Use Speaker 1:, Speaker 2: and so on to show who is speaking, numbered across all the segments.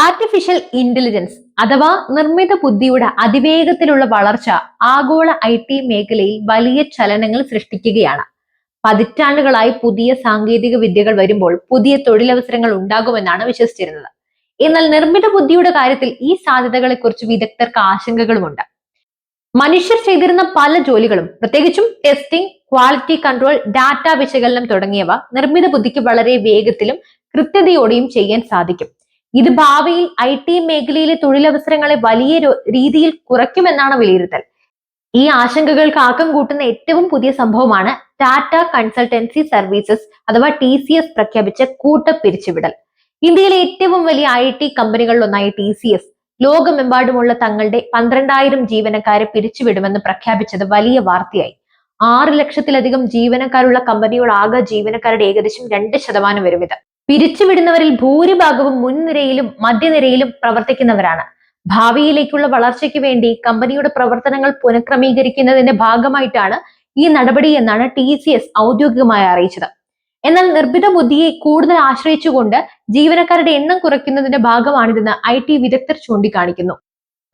Speaker 1: Artificial intelligence അഥവാ നിർമ്മിത ബുദ്ധിയുടെ അതിവേഗത്തിലുള്ള വളർച്ച ആഗോള ഐ ടി മേഖലയിൽ വലിയ ചലനങ്ങൾ സൃഷ്ടിക്കുകയാണ്. പതിറ്റാണ്ടുകളായി പുതിയ സാങ്കേതിക വിദ്യകൾ വരുമ്പോൾ പുതിയ തൊഴിലവസരങ്ങൾ ഉണ്ടാകുമെന്നാണ് വിശ്വസിച്ചിരുന്നത്. എന്നാൽ നിർമ്മിത ബുദ്ധിയുടെ കാര്യത്തിൽ ഈ സാധ്യതകളെക്കുറിച്ച് വിദഗ്ധർക്ക് ആശങ്കകളുമുണ്ട്. മനുഷ്യർ ചെയ്തിരുന്ന പല ജോലികളും പ്രത്യേകിച്ചും ടെസ്റ്റിംഗ് ക്വാളിറ്റി കൺട്രോൾ ഡാറ്റ വിശകലനം തുടങ്ങിയവ നിർമ്മിത ബുദ്ധിക്ക് വളരെ വേഗത്തിലും കൃത്യതയോടെയും ചെയ്യാൻ സാധിക്കും. ഇത് ഭാവിയിൽ ഐ ടി മേഖലയിലെ തൊഴിലവസരങ്ങളെ വലിയ രീതിയിൽ കുറയ്ക്കുമെന്നാണ് വിലയിരുത്തൽ. ഈ ആശങ്കകൾക്ക് ആക്കം കൂട്ടുന്ന ഏറ്റവും പുതിയ സംഭവമാണ് ടാറ്റ കൺസൾട്ടൻസി സർവീസസ് അഥവാ ടി സി എസ് പ്രഖ്യാപിച്ച കൂട്ട പിരിച്ചുവിടൽ ഇന്ത്യയിലെ ഏറ്റവും വലിയ ഐ ടി കമ്പനികളിലൊന്നായ ടി സി എസ് ലോകമെമ്പാടുമുള്ള തങ്ങളുടെ പന്ത്രണ്ടായിരം ജീവനക്കാരെ പിരിച്ചുവിടുമെന്ന് പ്രഖ്യാപിച്ചത് വലിയ വാർത്തയായി. ആറ് ലക്ഷത്തിലധികം ജീവനക്കാരുള്ള കമ്പനികളാകെ ജീവനക്കാരുടെ ഏകദേശം രണ്ട് ശതമാനം വരും ഇത്. പിരിച്ചുവിടുന്നവരിൽ ഭൂരിഭാഗവും മുൻനിരയിലും മധ്യനിരയിലും പ്രവർത്തിക്കുന്നവരാണ്. ഭാവിയിലേക്കുള്ള വളർച്ചയ്ക്ക് വേണ്ടി കമ്പനിയുടെ പ്രവർത്തനങ്ങൾ പുനഃക്രമീകരിക്കുന്നതിന്റെ ഭാഗമായിട്ടാണ് ഈ നടപടി എന്നാണ് ടി സി എസ് ഔദ്യോഗികമായി അറിയിച്ചത്. എന്നാൽ നിർമ്മിത ബുദ്ധിയെ കൂടുതൽ ആശ്രയിച്ചുകൊണ്ട് ജീവനക്കാരുടെ എണ്ണം കുറയ്ക്കുന്നതിന്റെ ഭാഗമാണിതെന്ന് ഐ ടി വിദഗ്ധർ ചൂണ്ടിക്കാണിക്കുന്നു.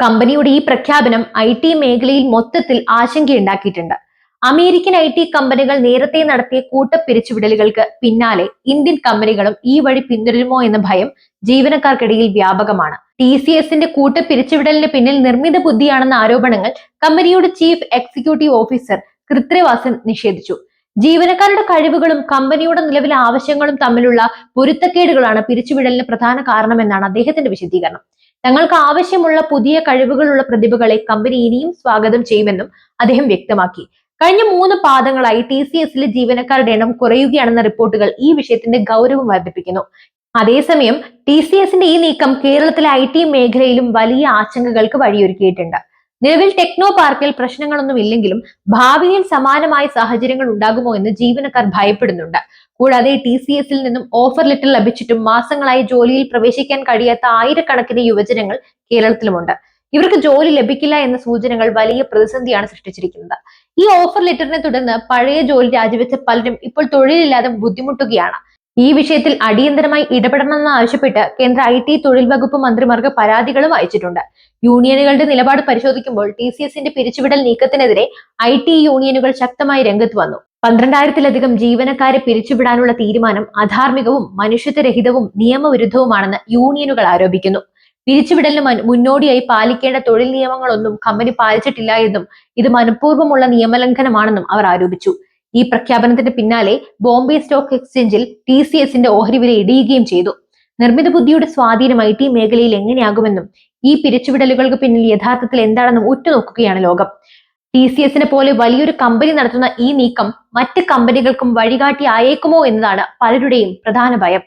Speaker 1: കമ്പനിയുടെ ഈ പ്രഖ്യാപനം ഐ ടി മേഖലയിൽ മൊത്തത്തിൽ ആശങ്കയുണ്ടാക്കിയിട്ടുണ്ട്. അമേരിക്കൻ ഐ ടി കമ്പനികൾ നേരത്തെ നടത്തിയ കൂട്ടപ്പിരിച്ചുവിടലുകൾക്ക് പിന്നാലെ ഇന്ത്യൻ കമ്പനികളും ഈ വഴി പിന്തുടരുമോ എന്ന ഭയം ജീവനക്കാർക്കിടയിൽ വ്യാപകമാണ്. ടി സി എസിന്റെ കൂട്ട പിരിച്ചുവിടലിന് പിന്നിൽ നിർമ്മിത ബുദ്ധിയാണെന്ന ആരോപണങ്ങൾ കമ്പനിയുടെ ചീഫ് എക്സിക്യൂട്ടീവ് ഓഫീസർ കൃത്രിവാസൻ നിഷേധിച്ചു. ജീവനക്കാരുടെ കഴിവുകളും കമ്പനിയുടെ നിലവിലെ ആവശ്യങ്ങളും തമ്മിലുള്ള പൊരുത്തക്കേടുകളാണ് പിരിച്ചുവിടലിന് പ്രധാന കാരണമെന്നാണ് അദ്ദേഹത്തിന്റെ വിശദീകരണം. തങ്ങൾക്ക് ആവശ്യമുള്ള പുതിയ കഴിവുകളുള്ള പ്രതിഭകളെ കമ്പനി ഇനിയും സ്വാഗതം ചെയ്യുമെന്നും അദ്ദേഹം വ്യക്തമാക്കി. കഴിഞ്ഞ മൂന്ന് പാദങ്ങളായി ടി സി എസിലെ ജീവനക്കാരുടെ എണ്ണം കുറയുകയാണെന്ന റിപ്പോർട്ടുകൾ ഈ വിഷയത്തിന്റെ ഗൗരവം വർദ്ധിപ്പിക്കുന്നു. അതേസമയം ടി സി എസിന്റെ ഈ നീക്കം കേരളത്തിലെ ഐ ടി മേഖലയിലും വലിയ ആശങ്കകൾക്ക് വഴിയൊരുക്കിയിട്ടുണ്ട്. നിലവിൽ ടെക്നോ പാർക്കിൽ പ്രശ്നങ്ങളൊന്നും ഇല്ലെങ്കിലും ഭാവിയിൽ സമാനമായ സാഹചര്യങ്ങൾ ഉണ്ടാകുമോ എന്ന് ജീവനക്കാർ ഭയപ്പെടുന്നുണ്ട്. കൂടാതെ ടി സി എസിൽ നിന്നും ഓഫർ ലെറ്റർ ലഭിച്ചിട്ടും മാസങ്ങളായി ജോലിയിൽ പ്രവേശിക്കാൻ കഴിയാത്ത ആയിരക്കണക്കിന് യുവജനങ്ങൾ കേരളത്തിലുമുണ്ട്. ഇവർക്ക് ജോലി ലഭിക്കില്ല എന്ന സൂചനകൾ വലിയ പ്രതിസന്ധിയാണ് സൃഷ്ടിച്ചിരിക്കുന്നത്. ഈ ഓഫർ ലെറ്ററിനെ തുടർന്ന് പഴയ ജോലി രാജിവെച്ച പലരും ഇപ്പോൾ തൊഴിലില്ലാതെ ബുദ്ധിമുട്ടുകയാണ്. ഈ വിഷയത്തിൽ അടിയന്തരമായി ഇടപെടണമെന്ന് ആവശ്യപ്പെട്ട് കേന്ദ്ര ഐ ടി തൊഴിൽ വകുപ്പ് മന്ത്രിമാർക്ക് പരാതികളും അയച്ചിട്ടുണ്ട്. യൂണിയനുകളുടെ നിലപാട് പരിശോധിക്കുമ്പോൾ ടി സി എസിന്റെ പിരിച്ചുവിടൽ നീക്കത്തിനെതിരെ ഐ ടി യൂണിയനുകൾ ശക്തമായി രംഗത്ത് വന്നു. പന്ത്രണ്ടായിരത്തിലധികം ജീവനക്കാരെ പിരിച്ചുവിടാനുള്ള തീരുമാനം അധാർമികവും മനുഷ്യത്വരഹിതവും നിയമവിരുദ്ധവുമാണെന്ന് യൂണിയനുകൾ ആരോപിക്കുന്നു. പിരിച്ചുവിടലിന് മുന്നോടിയായി പാലിക്കേണ്ട തൊഴിൽ നിയമങ്ങളൊന്നും കമ്പനി പാലിച്ചിട്ടില്ല എന്നും ഇത് മനഃപൂർവമുള്ള നിയമലംഘനമാണെന്നും അവർ ആരോപിച്ചു. ഈ പ്രഖ്യാപനത്തിന് പിന്നാലെ ബോംബെ സ്റ്റോക്ക് എക്സ്ചേഞ്ചിൽ ടി സി എസിന്റെ ഓഹരി വില ഇടിയുകയും ചെയ്തു. നിർമ്മിത ബുദ്ധിയുടെ സ്വാധീനം ഐ ടി മേഖലയിൽ എങ്ങനെയാകുമെന്നും ഈ പിരിച്ചുവിടലുകൾക്ക് പിന്നിൽ യഥാർത്ഥത്തിൽ എന്താണെന്നും ഉറ്റുനോക്കുകയാണ് ലോകം. ടി സി എസിനെ പോലെ വലിയൊരു കമ്പനി നടത്തുന്ന ഈ നീക്കം മറ്റ് കമ്പനികൾക്കും വഴികാട്ടി ആയേക്കുമോ എന്നതാണ് പലരുടെയും പ്രധാന ഭയം.